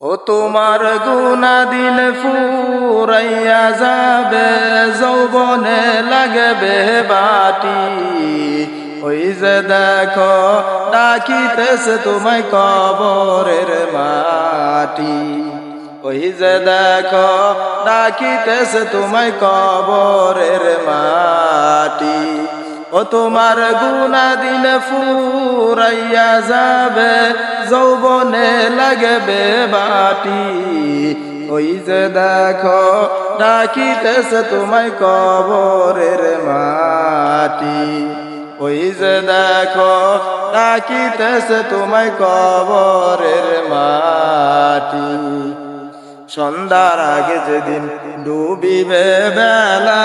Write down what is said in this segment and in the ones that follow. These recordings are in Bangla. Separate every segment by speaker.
Speaker 1: ও তোমার গুনা দিল ফুরাইয়া যাবে, যৌবনে লাগবে বাটি। ওই যে দেখো, ডাকিতেছে তোমায় কবরের মাটি। ওই যে দেখো, ডাকিতেছে তোমায় কবরের মাটি। ও তোমার গুনা দিল ফুরাইয়া যাবে, যৌবনে লাগবে বাটি। ওই যে দেখো, ডাকিতেছে তোমায় কবরের মাটি। ওই যে দেখো, ডাকিতেছে তোমায় কবরের মাটি। সন্ধ্যার আগে যেদিন ডুবিবে বেলা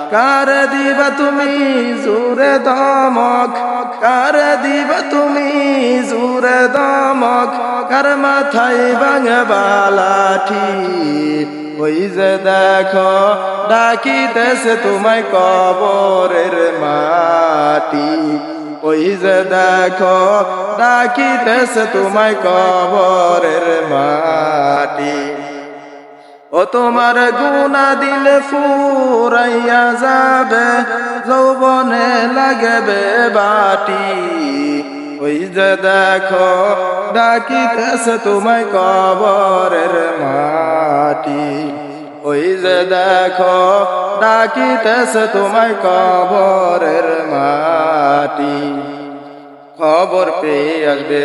Speaker 1: কার দিবা তুমি জুরে দমক? কার দিবা তুমি জুরে দমক? কার মাথায় ভাঙে বালাঠি ওই যে দেখো, ডাকিতেছে তোমায় কবরের মাটি। ওই যে দেখো, ডাকিতেছে তোমায় কবরের মাটি। ও তোমার গুনা দিল ফুরাইয়া যাবে, যৌবনে লাগবে বাটি। ওই যে দেখো, ডাকিতেছে তোমায় কবরের মাটি। ওই যে দেখো, ডাকিতেছে তোমায় কবরের মাটি। খবর পেয়ে আসবে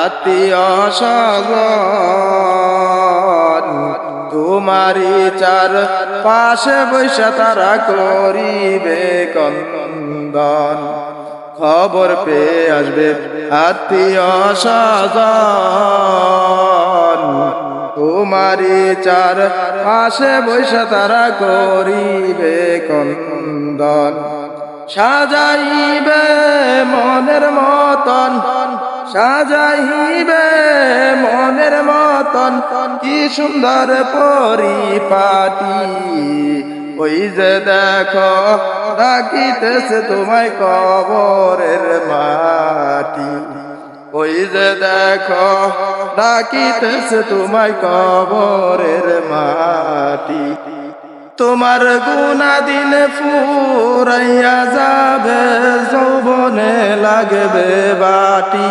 Speaker 1: আত্মীয় স্বজন। তোমারি চার পাশে বৈশা তারা করিবে কন্দন। খবর পেয়ে আসবে আত্মীয় স্বজন। তোমারি চার পাশে বৈশা তারা করিবে কন্দন। সাজাইবে মনের মতন, সাজাইবে কি সুন্দর পরিপাটি। ওই যে দেখো ডাকিতেছে তোমায় কবরের মাটি। ওই যে দেখো ডাকিতেছে তোমায় কবরের মাটি। তোমার গুনা দিন ফুরাইয়া যাবে, যৌবনে লাগবে বাটি।